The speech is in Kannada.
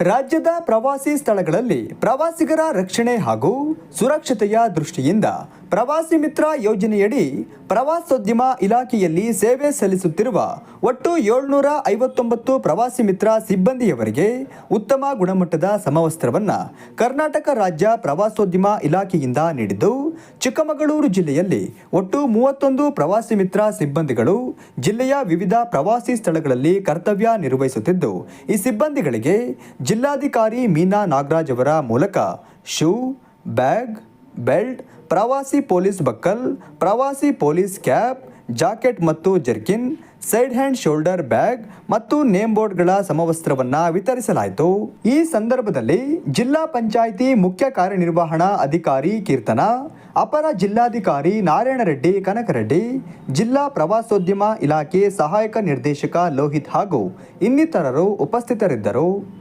ರಾಜ್ಯದ ಪ್ರವಾಸಿ ಸ್ಥಳಗಳಲ್ಲಿ ಪ್ರವಾಸಿಗರ ರಕ್ಷಣೆ ಹಾಗೂ ಸುರಕ್ಷತೆಯ ದೃಷ್ಟಿಯಿಂದ ಪ್ರವಾಸಿ ಮಿತ್ರ ಯೋಜನೆಯಡಿ ಪ್ರವಾಸೋದ್ಯಮ ಇಲಾಖೆಯಲ್ಲಿ ಸೇವೆ ಸಲ್ಲಿಸುತ್ತಿರುವ ಒಟ್ಟು ಏಳ್ನೂರ ಐವತ್ತೊಂಬತ್ತು ಪ್ರವಾಸಿ ಮಿತ್ರ ಸಿಬ್ಬಂದಿಯವರಿಗೆ ಉತ್ತಮ ಗುಣಮಟ್ಟದ ಸಮವಸ್ತ್ರವನ್ನು ಕರ್ನಾಟಕ ರಾಜ್ಯ ಪ್ರವಾಸೋದ್ಯಮ ಇಲಾಖೆಯಿಂದ ನೀಡಿದ್ದು, ಚಿಕ್ಕಮಗಳೂರು ಜಿಲ್ಲೆಯಲ್ಲಿ ಒಟ್ಟು ಮೂವತ್ತೊಂದು ಪ್ರವಾಸಿ ಮಿತ್ರ ಸಿಬ್ಬಂದಿಗಳು ಜಿಲ್ಲೆಯ ವಿವಿಧ ಪ್ರವಾಸಿ ಸ್ಥಳಗಳಲ್ಲಿ ಕರ್ತವ್ಯ ನಿರ್ವಹಿಸುತ್ತಿದ್ದು, ಈ ಸಿಬ್ಬಂದಿಗಳಿಗೆ ಜಿಲ್ಲಾಧಿಕಾರಿ ಮೀನಾ ನಾಗರಾಜ್ ಅವರ ಮೂಲಕ ಶೂ, ಬ್ಯಾಗ್ ಬೆಲ್ಟ್, ಪ್ರವಾಸಿ ಪೊಲೀಸ್ ಬಕ್ಕಲ್, ಪ್ರವಾಸಿ ಪೊಲೀಸ್ ಕ್ಯಾಪ್, ಜಾಕೆಟ್ ಮತ್ತು jerkin, side hand shoulder bag ಮತ್ತು ನೇಮ್ ಬೋರ್ಡ್ಗಳ ಸಮವಸ್ತ್ರವನ್ನ ವಿತರಿಸಲಾಯಿತು. ಈ ಸಂದರ್ಭದಲ್ಲಿ ಜಿಲ್ಲಾ ಪಂಚಾಯಿತಿ ಮುಖ್ಯ ಕಾರ್ಯನಿರ್ವಹಣಾ ಅಧಿಕಾರಿ ಕೀರ್ತನ, ಅಪರ ಜಿಲ್ಲಾಧಿಕಾರಿ ನಾರಾಯಣ ರೆಡ್ಡಿ ಕನಕರೆಡ್ಡಿ, ಜಿಲ್ಲಾ ಪ್ರವಾಸೋದ್ಯಮ ಇಲಾಖೆ ಸಹಾಯಕ ನಿರ್ದೇಶಕ ಲೋಹಿತ್ ಹಾಗೂ ಇನ್ನಿತರರು ಉಪಸ್ಥಿತರಿದ್ದರು.